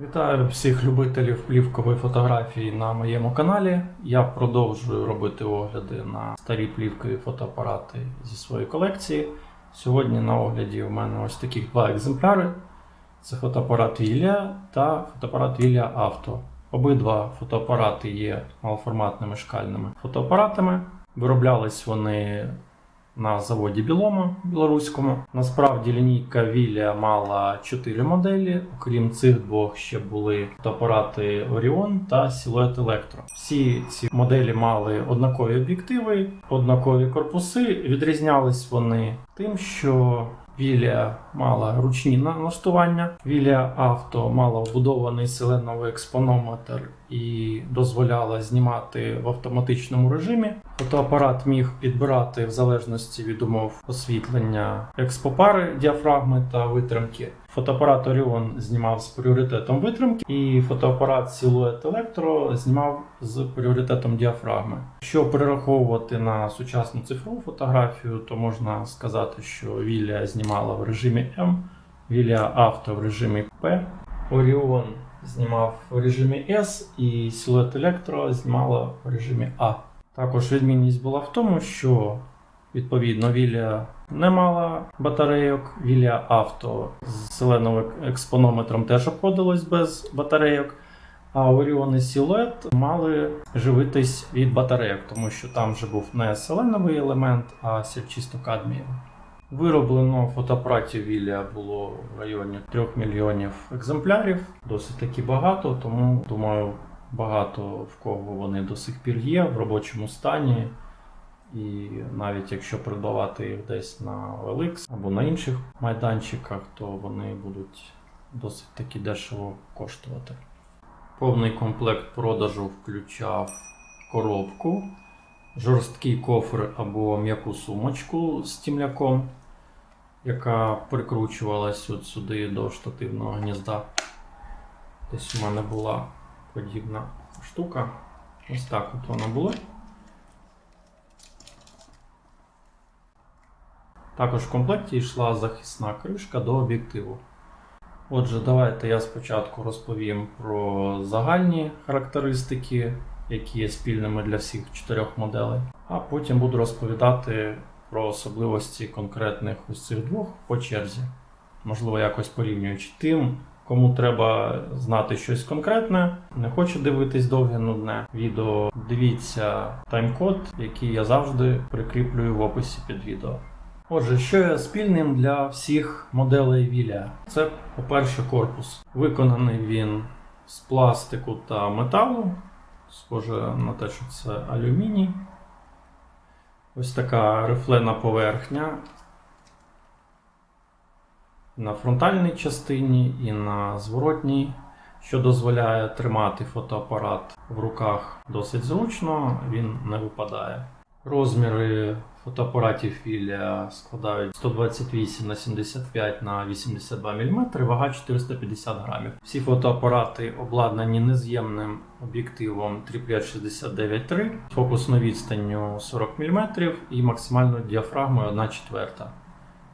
Вітаю всіх любителів плівкової фотографії на моєму каналі. Я продовжую робити огляди на старі плівкові фотоапарати зі своєї колекції. Сьогодні на огляді у мене ось таких два екземпляри: це фотоапарат Вілія та фотоапарат Вілія Авто. Обидва фотоапарати є малоформатними шкальними фотоапаратами. Вироблялись вони на заводі Білома білоруському. Насправді лінійка Вілля мала 4 моделі. Окрім цих двох ще були фотоапарати Orion та Silhouette Electro. Всі ці моделі мали однакові об'єктиви, однакові корпуси. Відрізнялись вони тим, що Вілія мала ручні налаштування, Вілія авто мала вбудований селеновий експонометр і дозволяла знімати в автоматичному режимі. Фотоапарат міг підбирати в залежності від умов освітлення експопари, діафрагми та витримки. Фотоапарат Orion знімав з пріоритетом витримки, і фотоапарат Silhouette Electro знімав з пріоритетом діафрагми. Якщо перераховувати на сучасну цифрову фотографію, то можна сказати, що Вілія знімала в режимі М, Вілія авто в режимі P, Orion знімав в режимі S і Silhouette Electro знімала в режимі А. Також відмінність була в тому, що відповідно Вілія не мала батарейок, Вілія авто з селеновим експонометром теж обходилось без батарейок. А Orion і Silhouette мали живитись від батарейок, тому що там вже був не селеновий елемент, а сірчисто кадмієвий. Вироблено фотоапаратів Вілія було в районі 3 мільйонів екземплярів, досить таки багато, тому думаю, багато в кого вони до сих пір є в робочому стані. І навіть якщо придбавати їх десь на OLX або на інших майданчиках, то вони будуть досить таки дешево коштувати. Повний комплект продажу включав коробку, жорсткий кофр або м'яку сумочку з тімляком, яка прикручувалась от сюди до штативного гнізда. Десь у мене була подібна штука. Ось так от вона була. Також в комплекті йшла захисна кришка до об'єктиву. Отже, давайте я спочатку розповім про загальні характеристики, які є спільними для всіх чотирьох моделей, а потім буду розповідати про особливості конкретних ось цих двох по черзі. Можливо, якось порівнюючи тим, кому треба знати щось конкретне, не хочу дивитись довге нудне відео. Дивіться тайм-код, який я завжди прикріплюю в описі під відео. Отже, що є спільним для всіх моделей Вілія? Це, по-перше, корпус. Виконаний він з пластику та металу. Схоже на те, що це алюміній. Ось така рифлена поверхня на фронтальній частині і на зворотній, що дозволяє тримати фотоапарат в руках досить зручно, він не випадає. Розміри фотоапаратів Філія складають 128 на 75 на 82 мм, вага 450 грамів. Всі фотоапарати обладнані нез'ємним об'єктивом 6569 фокусною відстанню 40 мм і максимальною діафрагмою 1 четверта.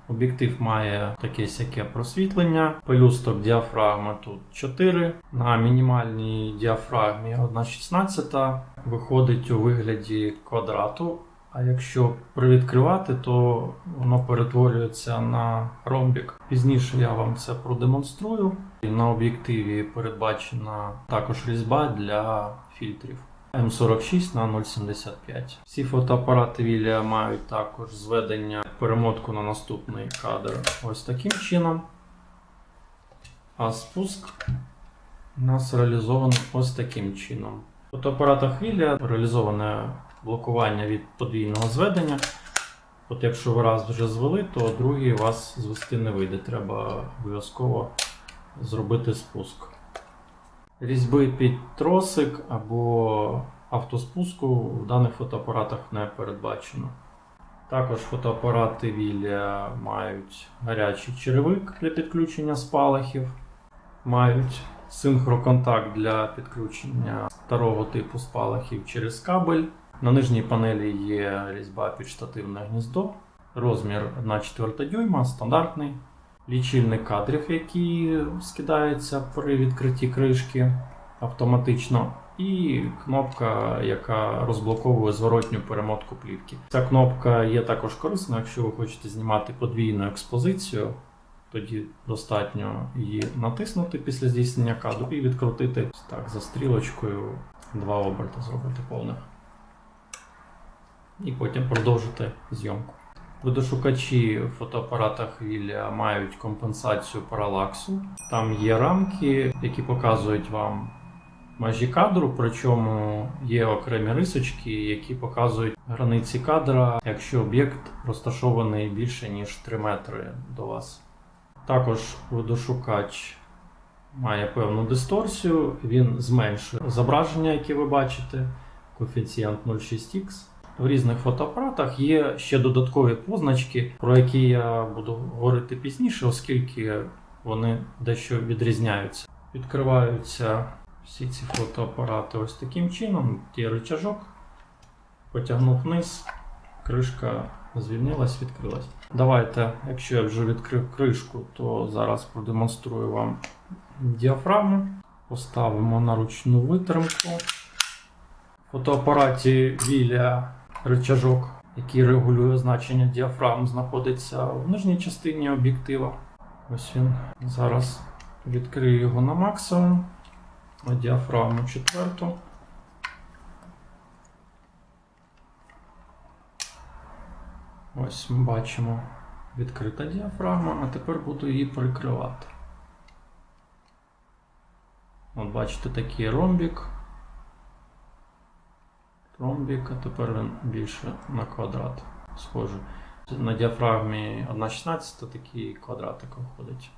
Об'єктив має таке сяке просвітлення. Пелюсток діафрагми тут 4. На мінімальній діафрагмі 1,16 виходить у вигляді квадрату. А якщо привідкривати, то воно перетворюється на ромбік. Пізніше я вам це продемонструю. І на об'єктиві передбачена також різьба для фільтрів. М46 на 0,75. Всі фотоапарати Вілія мають також зведення перемотку на наступний кадр ось таким чином. А спуск у нас реалізований ось таким чином. В фотоапаратах Вілія реалізоване блокування від подвійного зведення. От якщо ви раз вже звели, то другий вас звести не вийде. Треба обов'язково зробити спуск. Різьби під тросик або автоспуску в даних фотоапаратах не передбачено. Також фотоапарати Вілія мають гарячий черевик для підключення спалахів, мають синхроконтакт для підключення старого типу спалахів через кабель. На нижній панелі є різьба під штативне гніздо, розмір 1,4 дюйма, стандартний. лічильник кадрів, який скидається при відкритті кришки автоматично, і кнопка, яка розблоковує зворотню перемотку плівки. Ця кнопка є також корисною, якщо ви хочете знімати подвійну експозицію. Тоді достатньо її натиснути після здійснення кадру і відкрутити так за стрілочкою два оберти зробити повних. І потім продовжити зйомку. Водошукачі в фотоапаратах Вілля мають компенсацію паралаксу. Там є рамки, які показують вам межі кадру, причому є окремі рисочки, які показують границі кадра, якщо об'єкт розташований більше ніж 3 метри до вас. Також водошукач має певну дисторсію, він зменшує зображення, яке ви бачите, коефіцієнт 0,6х. В різних фотоапаратах є ще додаткові позначки, про які я буду говорити пізніше, оскільки вони дещо відрізняються. Відкриваються всі ці фотоапарати ось таким чином. Є рычажок, потягнув вниз, кришка звільнилась, відкрилась. Давайте, якщо я вже відкрив кришку, то зараз продемонструю вам діафрагму. Поставимо на ручну витримку. В фотоапараті Віля рычажок, який регулює значення діафрагм, знаходиться в нижній частині об'єктива. Ось він. Зараз відкрию його на максимум. А діафрагму четверту. Ось ми бачимо відкрита діафрагма, а тепер буду її прикривати. От бачите такий ромбік. Ромбік, а тепер він більше на квадрат схожий. На діафрагмі 1,16 такий квадратик виходить.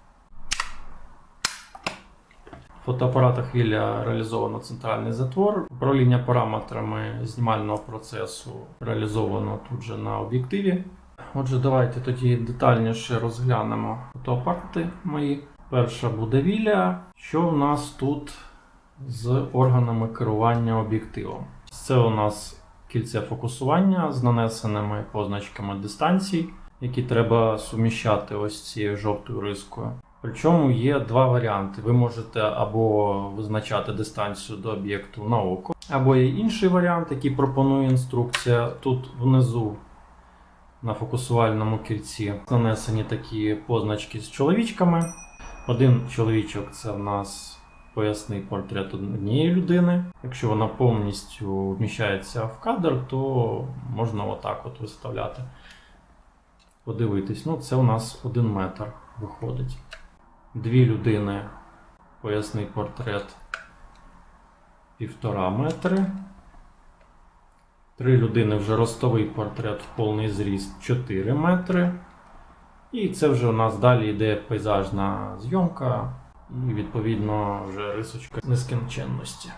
В фотоапаратах Вілля реалізовано центральний затвор. Управління параметрами знімального процесу реалізовано тут же на об'єктиві. Отже, давайте тоді детальніше розглянемо фотоапарати мої. Перша буде Вілля. Що в нас тут з органами керування об'єктивом? Це у нас кільце фокусування з нанесеними позначками дистанцій, які треба суміщати ось цією жовтою рискою. Причому є два варіанти. Ви можете або визначати дистанцію до об'єкту на око, або є інший варіант, який пропонує інструкція. Тут внизу на фокусувальному кільці нанесені такі позначки з чоловічками. Один чоловічок це в нас поясний портрет однієї людини. Якщо вона повністю вміщається в кадр, то можна отак от виставляти. Подивитись. Ну, це у нас один метр виходить. Дві людини, поясний портрет півтора метри. Три людини вже ростовий портрет в повний зріст 4 метри. І це вже у нас далі йде пейзажна зйомка і відповідно вже рисочка нескінченності.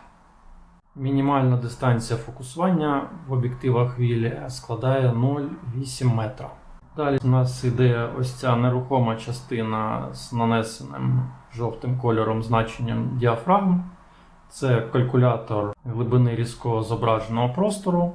Мінімальна дистанція фокусування в об'єктивах Вілі складає 0,8 метра. Далі у нас йде ось ця нерухома частина з нанесеним жовтим кольором значенням діафрагм. Це калькулятор глибини різкого зображеного простору.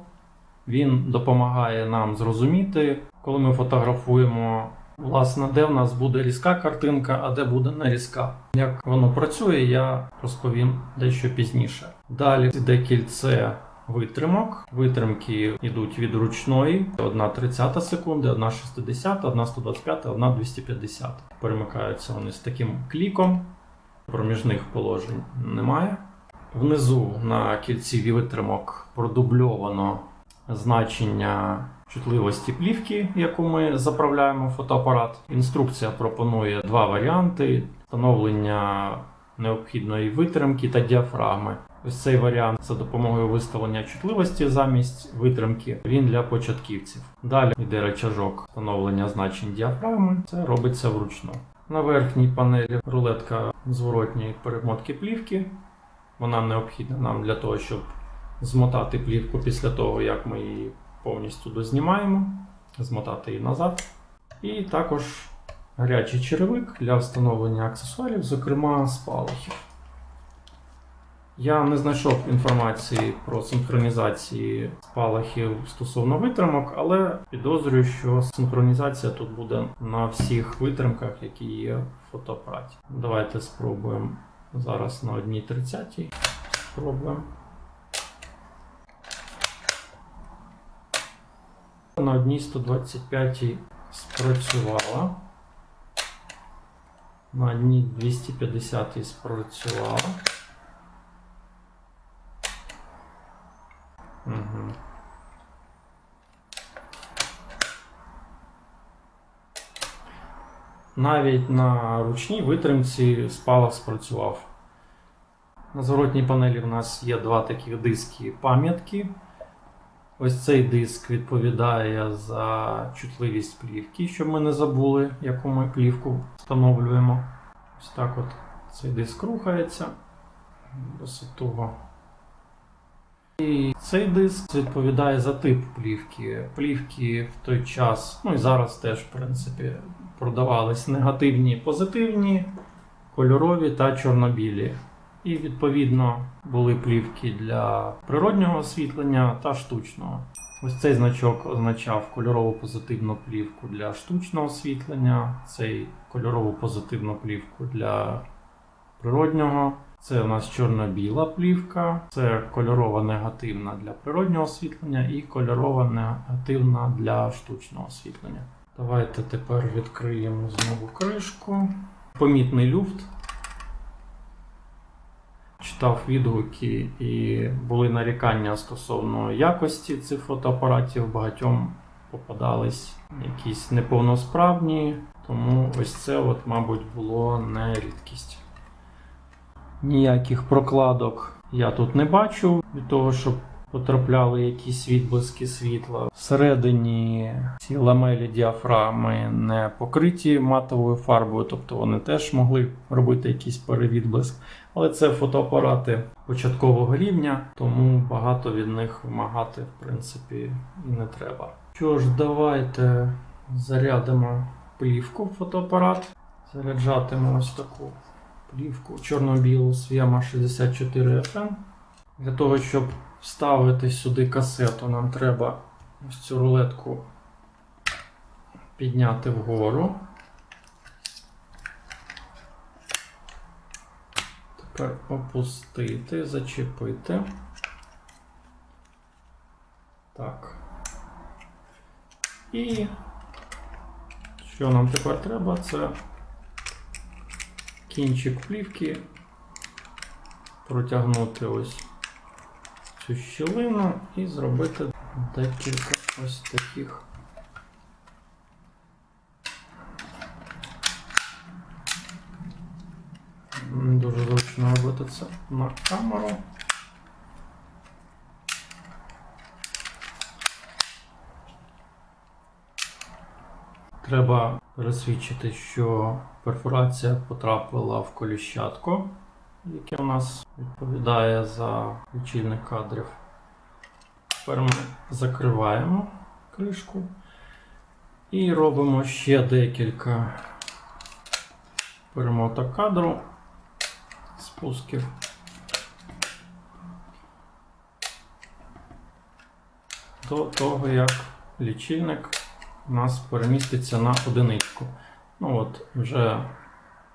Він допомагає нам зрозуміти, коли ми фотографуємо, власне, де в нас буде різка картинка, а де буде не різка. Як воно працює, я розповім дещо пізніше. Далі йде кільце витримок. Витримки йдуть від ручної, 1 30 секунди, 1 60, 1 125, 1 250. Перемикаються вони з таким кліком. Проміжних положень немає. Внизу на кільці витримок продубльовано значення чутливості плівки, яку ми заправляємо в фотоапарат. Інструкція пропонує два варіанти: встановлення необхідної витримки та діафрагми. Ось цей варіант за допомогою виставлення чутливості замість витримки. Він для початківців. Далі йде речажок встановлення значень діафрагми. Це робиться вручну. На верхній панелі рулетка зворотньої перемотки плівки. Вона необхідна нам для того, щоб змотати плівку після того, як ми її повністю дознімаємо, змотати її назад. І також гарячий черевик для встановлення аксесуарів, зокрема спалахів. Я не знайшов інформації про синхронізації спалахів стосовно витримок, але підозрюю, що синхронізація тут буде на всіх витримках, які є в фотоапараті. Давайте спробуємо зараз на 1.30. Спробуємо. На 1.125 спрацювала. На 1.250 спрацювала. Угу. Навіть на ручній витримці спалах спрацював. На зворотній панелі в нас є два таких диски пам'ятки. Ось цей диск відповідає за чутливість плівки, щоб ми не забули, яку ми плівку встановлюємо. Ось так от цей диск рухається досить туго. І цей диск відповідає за тип плівки. Плівки в той час, ну і зараз теж, в принципі, продавались негативні, позитивні, кольорові та чорнобілі. І відповідно були плівки для природнього освітлення та штучного. Ось цей значок означав кольорову позитивну плівку для штучного освітлення, цей кольорову позитивну плівку для природнього. Це у нас чорно-біла плівка, це кольорова негативна для природнього освітлення і кольорова негативна для штучного освітлення. Давайте тепер відкриємо знову кришку. Помітний люфт. Читав відгуки і були нарікання стосовно якості цих фотоапаратів. Багатьом попадались якісь неповносправні, тому ось це, от, мабуть, було не рідкість. Ніяких прокладок я тут не бачу від того, щоб потрапляли якісь відблиски світла. Всередині ці ламелі діафрагми не покриті матовою фарбою, тобто вони теж могли робити якийсь перевідблиск. Але це фотоапарати початкового рівня, тому багато від них вимагати в принципі і не треба. Що ж, давайте зарядимо плівку в фотоапарат. Заряджатимемо ось таку плівку чорно-білу Свяма 64 FM. Для того, щоб вставити сюди касету, нам треба ось цю рулетку підняти вгору. Тепер опустити, зачепити. Так. І що нам тепер треба? Це кінчик плівки протягнути ось цю щілину і зробити декілька ось таких. Дуже зручно робити це на камеру. Треба пересвідчити, що перфорація потрапила в коліщатку, яке у нас відповідає за лічильник кадрів. Тепер ми закриваємо кришку і робимо ще декілька перемоток кадру, спусків. До того, як лічильник у нас переміститься на одиничку. Ну от, вже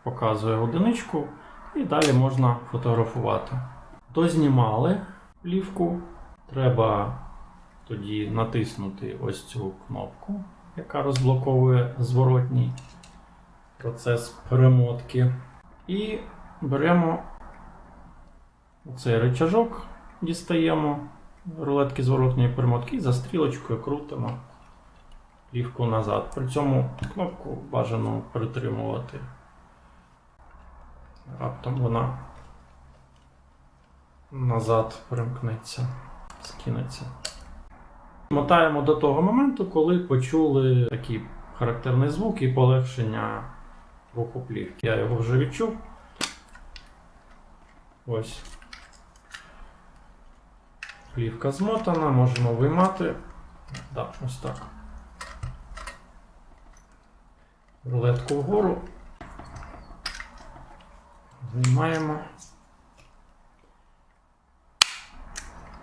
показує одиничку, і далі можна фотографувати. Дознімали плівку. Треба тоді натиснути ось цю кнопку, яка розблоковує зворотній процес перемотки. І беремо цей рычажок, дістаємо рулетки зворотньої перемотки і за стрілочкою крутимо плівку назад. При цьому кнопку бажано притримувати. Раптом вона назад примкнеться, скинеться. Мотаємо до того моменту, коли почули такий характерний звук і полегшення руху плівки. Я його вже відчув. Ось. Плівка змотана, можемо виймати. Да, ось так. Рулетку вгору. Виймаємо.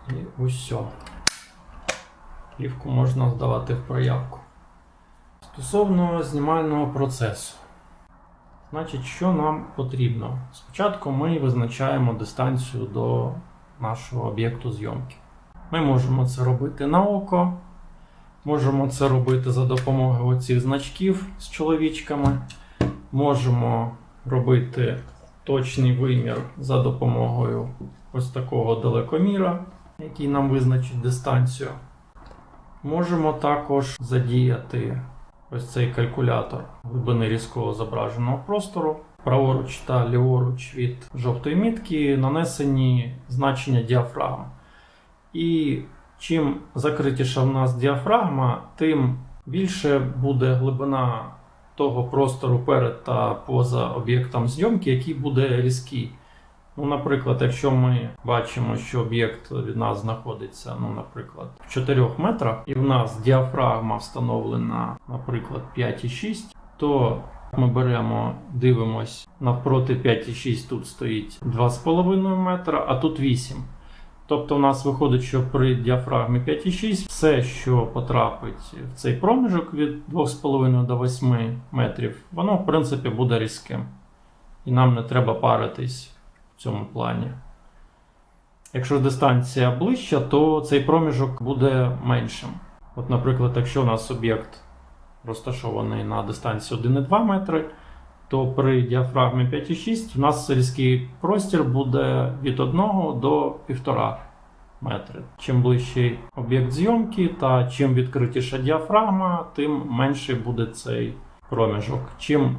І ось. Плівку можна здавати в проявку. Стосовно знімального процесу. Значить, що нам потрібно? Спочатку ми визначаємо дистанцію до нашого об'єкту зйомки. Ми можемо це робити на око, можемо це робити за допомогою оцих значків з чоловічками, можемо робити точний вимір за допомогою ось такого далекоміра, який нам визначить дистанцію. Можемо також задіяти ось цей калькулятор глибини різкого зображеного простору. Праворуч та ліворуч від жовтої мітки нанесені значення діафрагм. І чим закритіша в нас діафрагма, тим більше буде глибина того простору перед та поза об'єктом зйомки, який буде різкий. Ну, наприклад, якщо ми бачимо, що об'єкт від нас знаходиться, ну, наприклад, в 4 метрах, і в нас діафрагма встановлена, наприклад, 5,6, то ми беремо, дивимось, навпроти 5,6 тут стоїть 2,5 метра, а тут 8. Тобто, у нас виходить, що при діафрагмі 5,6 все, що потрапить в цей проміжок від 2,5 до 8 метрів, воно в принципі буде різким. І нам не треба паритись в цьому плані. Якщо дистанція ближча, то цей проміжок буде меншим. От, наприклад, якщо у нас об'єкт розташований на дистанції 1,2 метри, то при діафрагмі 5,6 у нас різкий простір буде від 1 до 1,5 метри. Чим ближчий об'єкт зйомки та чим відкритіша діафрагма, тим менший буде цей проміжок. Чим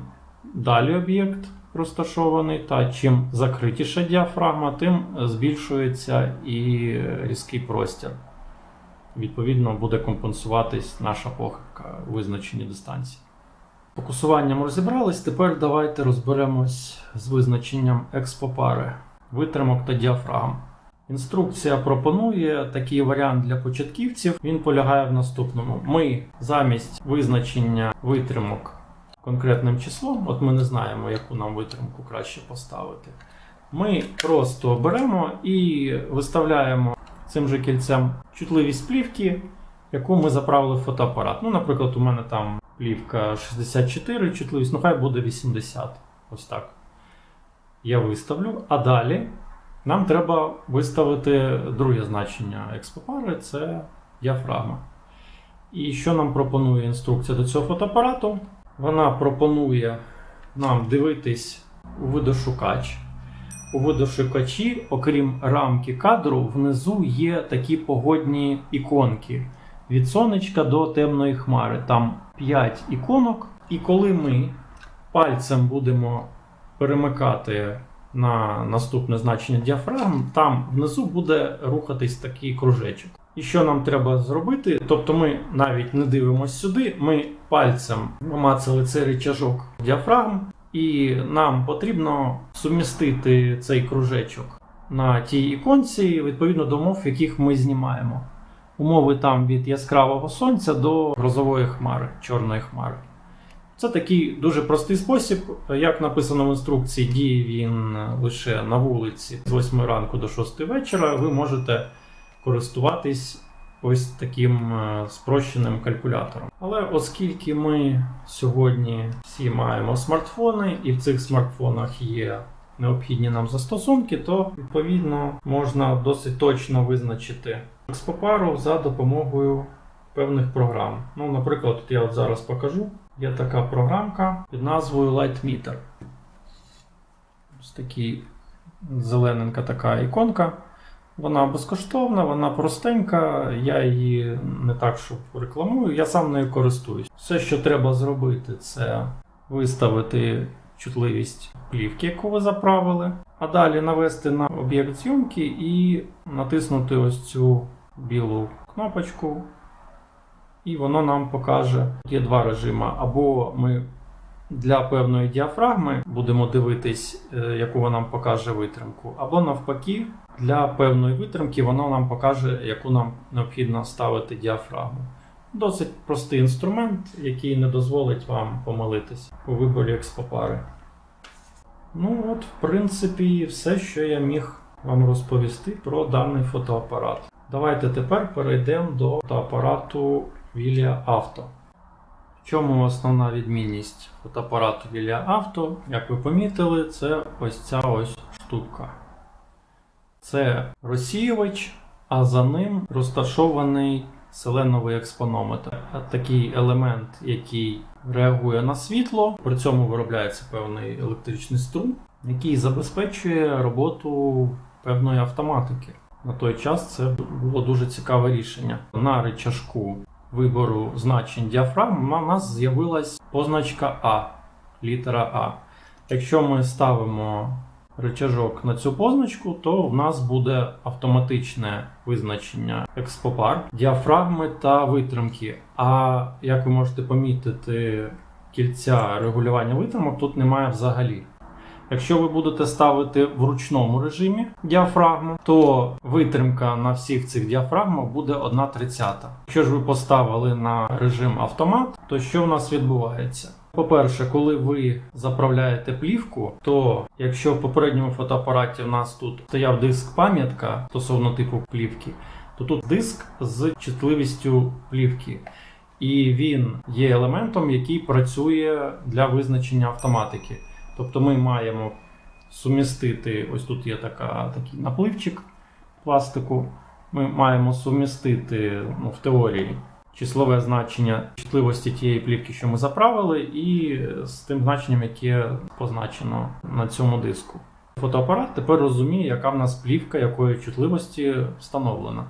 далі об'єкт розташований, та чим закритіша діафрагма, тим збільшується і різкий простір. Відповідно, буде компенсуватись наша похибка у визначенні дистанції. Фокусуванням розібрались. Тепер давайте розберемось з визначенням експопари, витримок та діафрагм. Інструкція пропонує такий варіант для початківців. Він полягає в наступному: ми замість визначення витримок конкретним числом, от ми не знаємо, яку нам витримку краще поставити. Ми просто беремо і виставляємо цим же кільцем чутливість плівки, яку ми заправили в фотоапарат. Ну, наприклад, у мене там плівка 64, чутливість, ну хай буде 80. Ось так. Я виставлю. А далі нам треба виставити друге значення експопари це діафрагма. І що нам пропонує інструкція до цього фотоапарату? Вона пропонує нам дивитись у видошукач. У видошукачі, окрім рамки кадру, внизу є такі погодні іконки від сонечка до темної хмари. Там 5 іконок. І коли ми пальцем будемо перемикати на наступне значення діафрагм, там внизу буде рухатись такий кружечок. І що нам треба зробити? Тобто ми навіть не дивимося сюди, ми пальцем намацали цей рычажок діафрагм, і нам потрібно сумістити цей кружечок на тій іконці відповідно до умов, яких ми знімаємо. Умови там від яскравого сонця до грозової хмари, чорної хмари. Це такий дуже простий спосіб. Як написано в інструкції, діє він лише на вулиці з 8 ранку до 6 вечора. Ви можете користуватись ось таким е, спрощеним калькулятором. Але оскільки ми сьогодні всі маємо смартфони, і в цих смартфонах є необхідні нам застосунки, то відповідно можна досить точно визначити експопару за допомогою певних програм. Ну, наприклад, тут я от зараз покажу. Є така програмка під назвою Lightmeter. Ось такий зелененька така іконка. Вона безкоштовна, вона простенька, я її не так, щоб рекламую, я сам нею користуюсь. Все, що треба зробити, це виставити чутливість плівки, яку ви заправили, а далі навести на об'єкт зйомки і натиснути ось цю білу кнопочку. І воно нам покаже. Є два режими. Або ми для певної діафрагми будемо дивитись, е, яку вона нам покаже витримку, або навпаки, для певної витримки воно нам покаже, яку нам необхідно ставити діафрагму. Досить простий інструмент, який не дозволить вам помилитись у виборі експопари. Ну от, в принципі, все, що я міг вам розповісти про даний фотоапарат. Давайте тепер перейдемо до фотоапарату Вілія Авто. В чому основна відмінність фотоапарату Вілія Авто? Як ви помітили, це ось ця ось штука. Це розсіювач, а за ним розташований селеновий експонометр. Такий елемент, який реагує на світло, при цьому виробляється певний електричний струм, який забезпечує роботу певної автоматики. На той час це було дуже цікаве рішення. На рычажку вибору значень діафрагм у нас з'явилась позначка А, літера А. Якщо ми ставимо рычажок на цю позначку, то в нас буде автоматичне визначення експопар, діафрагми та витримки. А як ви можете помітити, кільця регулювання витримок тут немає взагалі. Якщо ви будете ставити в ручному режимі діафрагму, то витримка на всіх цих діафрагмах буде 1,30. Якщо ж ви поставили на режим автомат, то що в нас відбувається? По-перше, коли ви заправляєте плівку, то якщо в попередньому фотоапараті в нас тут стояв диск пам'ятка стосовно типу плівки, то тут диск з чутливістю плівки. І він є елементом, який працює для визначення автоматики. Тобто ми маємо сумістити, ось тут є така, такий напливчик пластику. Ми маємо сумістити ну, в теорії числове значення чутливості тієї плівки, що ми заправили, і з тим значенням, яке позначено на цьому диску. Фотоапарат тепер розуміє, яка в нас плівка, якої чутливості встановлена.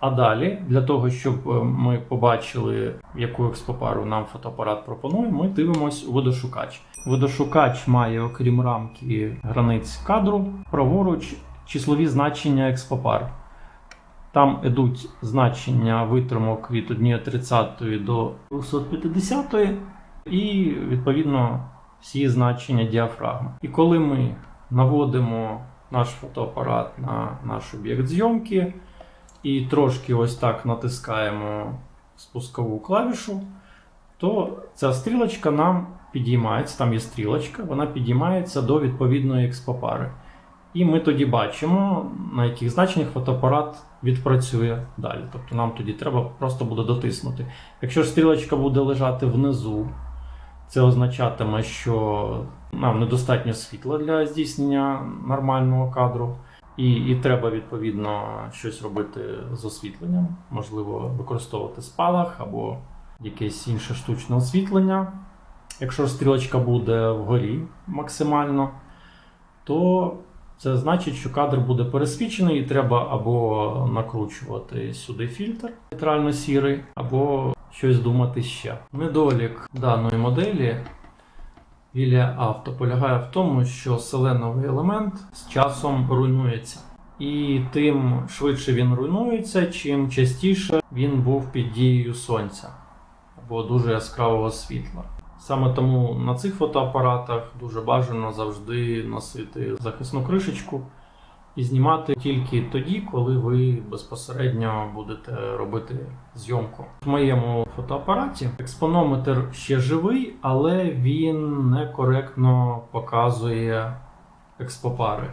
А далі, для того, щоб е, ми побачили, яку експопару нам фотоапарат пропонує, ми дивимося у водошукач. Водошукач має, окрім рамки границь кадру, праворуч числові значення експопар. Там йдуть значення витримок від 1,30 до 250 і, відповідно, всі значення діафрагми. І коли ми наводимо наш фотоапарат на наш об'єкт зйомки і трошки ось так натискаємо спускову клавішу, то ця стрілочка нам підіймається, там є стрілочка, вона підіймається до відповідної експопари. І ми тоді бачимо, на яких значеннях фотоапарат відпрацює далі. Тобто нам тоді треба просто буде дотиснути. Якщо ж стрілочка буде лежати внизу, це означатиме, що нам недостатньо світла для здійснення нормального кадру. І, і треба відповідно щось робити з освітленням, можливо, використовувати спалах або якесь інше штучне освітлення. Якщо стрілочка буде вгорі максимально, то це значить, що кадр буде пересвічений, і треба або накручувати сюди фільтр нейтрально-сірий, або щось думати ще. Недолік даної моделі Вілія авто полягає в тому, що селеновий елемент з часом руйнується. І тим швидше він руйнується, чим частіше він був під дією сонця або дуже яскравого світла. Саме тому на цих фотоапаратах дуже бажано завжди носити захисну кришечку і знімати тільки тоді, коли ви безпосередньо будете робити зйомку. В моєму фотоапараті експонометр ще живий, але він некоректно показує експопари.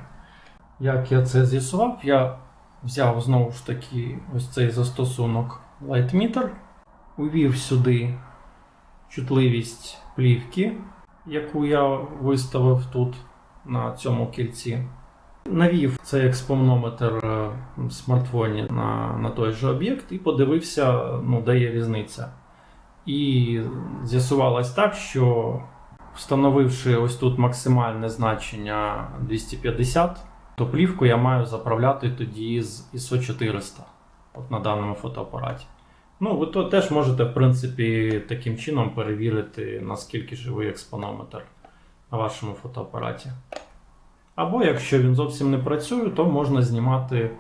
Як я це з'ясував, я взяв знову ж таки ось цей застосунок Lightmeter, увів сюди чутливість плівки, яку я виставив тут на цьому кільці. Навів цей експонометр е, в смартфоні на, на той же об'єкт і подивився, ну, де є різниця. І з'ясувалось так, що встановивши ось тут максимальне значення 250, то плівку я маю заправляти тоді з ISO 400 от на даному фотоапараті. Ну, ви то теж можете, в принципі, таким чином перевірити, наскільки живий експонометр на вашому фотоапараті. Або якщо він зовсім не працює, то можна знімати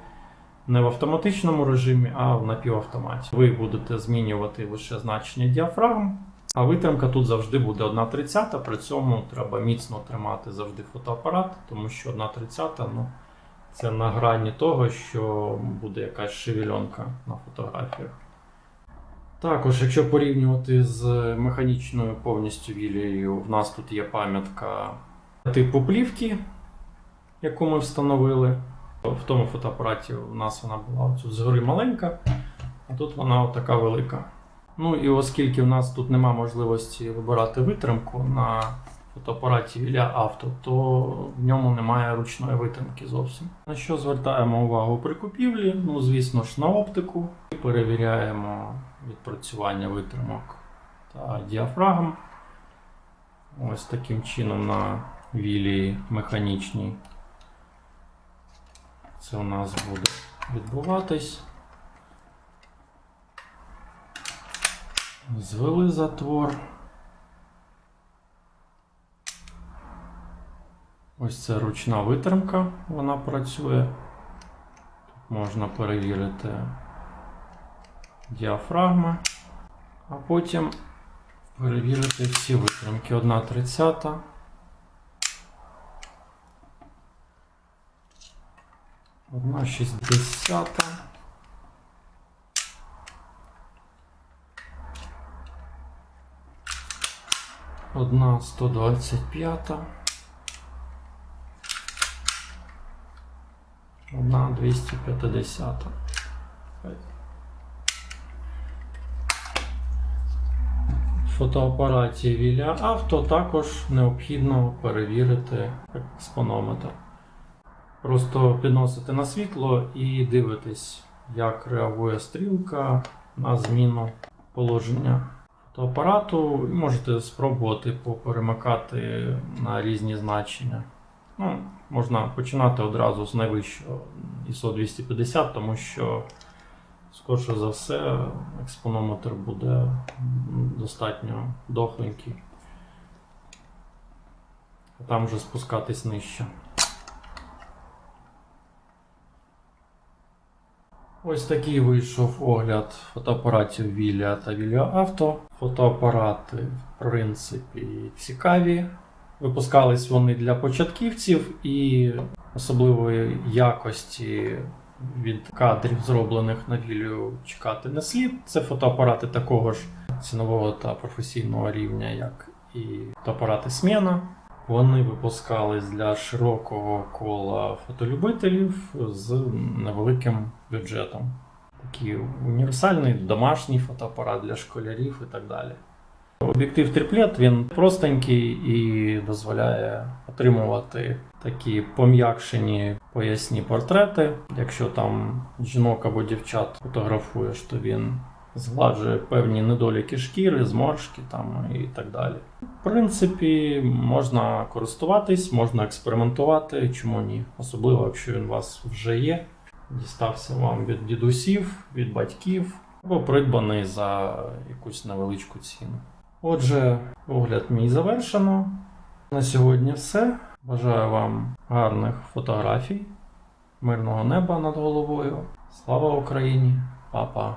не в автоматичному режимі, а в напівавтоматі. Ви будете змінювати лише значення діафрагм, а витримка тут завжди буде 1,30, при цьому треба міцно тримати завжди фотоапарат, тому що 1,30 ну, це на грані того, що буде якась шевельонка на фотографіях. Також, якщо порівнювати з механічною повністю вілією, в нас тут є пам'ятка типу плівки, яку ми встановили. В тому фотоапараті у нас вона була згори маленька, а тут вона така велика. Ну і оскільки в нас тут нема можливості вибирати витримку на фотоапараті Віля Авто, то в ньому немає ручної витримки зовсім. На що звертаємо увагу при купівлі? Ну, звісно ж, на оптику. Перевіряємо відпрацювання витримок та діафрагм. Ось таким чином на вілі механічній. Це у нас буде відбуватись. Звели затвор. Ось це ручна витримка, вона працює. Тут можна перевірити діафрагма, а потім перевірити всі витримки. 1,30. 1,60. 1,125. 1,250. Фотоапараті Віля Авто також необхідно перевірити експонометр. Просто підносите на світло і дивитесь, як реагує стрілка на зміну положення фотоапарату. І можете спробувати поперемикати на різні значення. Ну, можна починати одразу з найвищого ISO 250, тому що, скорше за все, експонометр буде достатньо дохленький. А там вже спускатись нижче. Ось такий вийшов огляд фотоапаратів Вілля та Вілля Авто. Фотоапарати, в принципі, цікаві. Випускались вони для початківців і особливої якості від кадрів, зроблених на вілію, чекати не слід. Це фотоапарати такого ж цінового та професійного рівня, як і фотоапарати Смена. Вони випускались для широкого кола фотолюбителів з невеликим бюджетом. Такий універсальний домашній фотоапарат для школярів і так далі. Об'єктив триплет він простенький і дозволяє отримувати такі пом'якшені поясні портрети. Якщо там жінок або дівчат фотографуєш, то він згладжує певні недоліки шкіри, зморшки там і так далі. В принципі, можна користуватись, можна експериментувати, чому ні? Особливо, якщо він у вас вже є, дістався вам від дідусів, від батьків або придбаний за якусь невеличку ціну. Отже, огляд мій завершено. На сьогодні все. Бажаю вам гарних фотографій, мирного неба над головою. Слава Україні! Па-па!